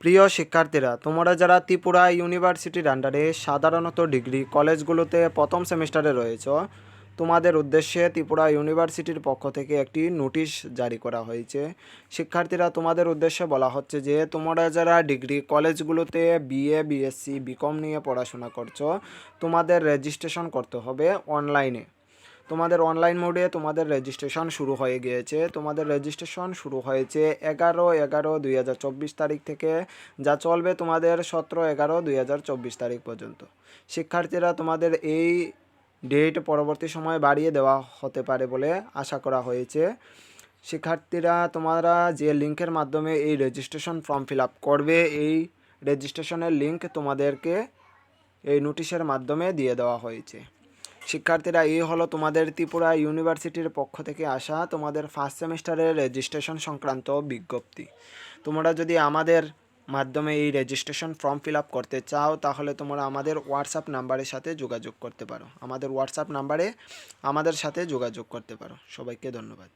প্রিয় শিক্ষার্থীরা, তোমরা যারা ত্রিপুরা ইউনিভার্সিটির আন্ডারে সাধারণত ডিগ্রি কলেজগুলোতে প্রথম সেমিস্টারে রয়েছ, তোমাদের উদ্দেশ্যে ত্রিপুরা ইউনিভার্সিটির পক্ষ থেকে একটি নোটিশ জারি করা হয়েছে। শিক্ষার্থীরা, তোমাদের উদ্দেশ্যে বলা হচ্ছে যে, তোমরা যারা ডিগ্রি কলেজগুলোতে বিএ বিএসসি বিকম নিয়ে পড়াশোনা করছ, তোমাদের রেজিস্ট্রেশন করতে হবে অনলাইনে তোমাদের অনলাইন মোডে তোমাদের রেজিস্ট্রেশন শুরু হয়ে গিয়েছে। তোমাদের রেজিস্ট্রেশন শুরু হয়েছে এগারো এগারো দুই তারিখ থেকে, যা চলবে তোমাদের সতেরো এগারো দুই তারিখ পর্যন্ত। শিক্ষার্থীরা তোমাদের এই ডেট পরবর্তী সময় বাড়িয়ে দেওয়া হতে পারে বলে আশা করা হয়েছে। শিক্ষার্থীরা তোমরা যে লিঙ্কের মাধ্যমে এই রেজিস্ট্রেশন ফর্ম ফিল আপ করবে, এই রেজিস্ট্রেশনের লিঙ্ক তোমাদেরকে এই নোটিশের মাধ্যমে দিয়ে দেওয়া হয়েছে। শিক্ষার্থীরা, এই হলো তোমাদের ত্রিপুরা ইউনিভার্সিটির পক্ষ থেকে আসা তোমাদের ফার্স্ট সেমিস্টারের রেজিস্ট্রেশন সংক্রান্ত বিজ্ঞপ্তি। তোমরা যদি আমাদের মাধ্যমে এই রেজিস্ট্রেশন ফর্ম ফিল আপ করতে চাও, তাহলে তোমরা আমাদের হোয়াটসঅ্যাপ নাম্বারের সাথে যোগাযোগ করতে পারো। আমাদের হোয়াটসঅ্যাপ নাম্বারে আমাদের সাথে যোগাযোগ করতে পারো। সবাইকে ধন্যবাদ।